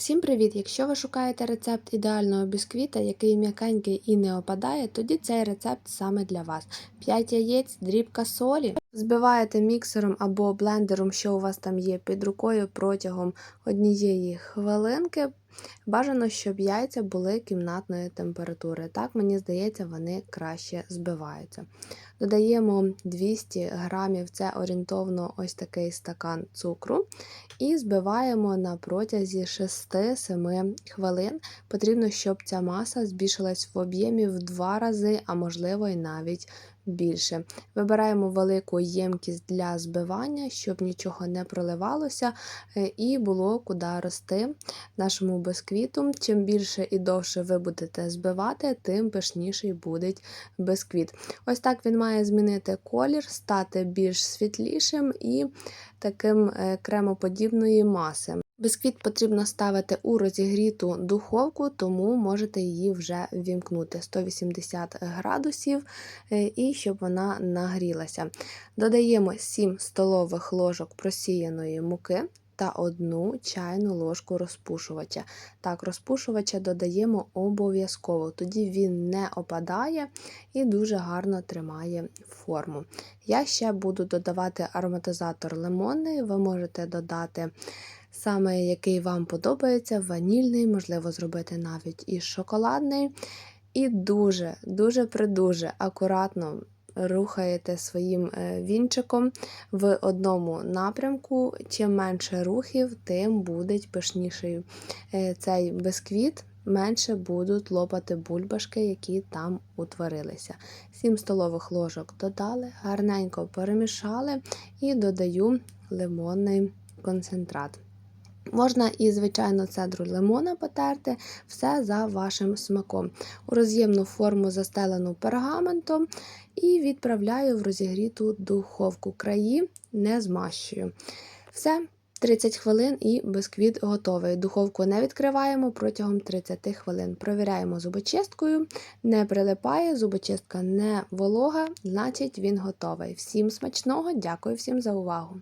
Всім привіт! Якщо ви шукаєте рецепт ідеального бісквіта, який м'якенький і не опадає, тоді цей рецепт саме для вас. 5 яєць, дрібка солі. Збиваєте міксером або блендером, що у вас там є під рукою протягом однієї хвилинки. Бажано, щоб яйця були кімнатної температури. Так, мені здається, вони краще збиваються. Додаємо 200 грамів, це орієнтовно ось такий стакан цукру. І збиваємо на протязі 6-7 хвилин. Потрібно, щоб ця маса збільшилась в об'ємі в 2 рази, а можливо і навіть більше. Вибираємо велику ємкість для збивання, щоб нічого не проливалося е, і було куди рости нашому бисквіту. Чим більше і довше ви будете збивати, тим пишніший буде бисквіт. Ось так він має змінити колір, стати більш світлішим і таким е, кремоподібної маси. Бисквіт потрібно ставити у розігріту духовку, тому можете її вже ввімкнути 180 градусів е, і щоб вона нагрілася. Додаємо 7 столових ложок просіяної муки та 1 чайну ложку розпушувача. Так, розпушувача додаємо обов'язково, тоді він не опадає і дуже гарно тримає форму. Я ще буду додавати ароматизатор лимонний, ви можете додати саме який вам подобається, ванільний, можливо, зробити навіть і шоколадний. І дуже, дуже придуже акуратно рухаєте своїм е, вінчиком в одному напрямку. Чим менше рухів, тим буде пишніший е, цей бисквіт. Менше будуть лопати бульбашки, які там утворилися. 7 столових ложок додали, гарненько перемішали і додаю лимонний концентрат. Можна і, звичайно, цедру лимона потерти, все за вашим смаком. У роз'ємну форму застелену пергаментом і відправляю в розігріту духовку. Краї не змащую. Все, 30 хвилин і бисквіт готовий. Духовку не відкриваємо протягом 30 хвилин. Провіряємо зубочисткою, не прилипає, зубочистка не волога, значить він готовий. Всім смачного, дякую всім за увагу!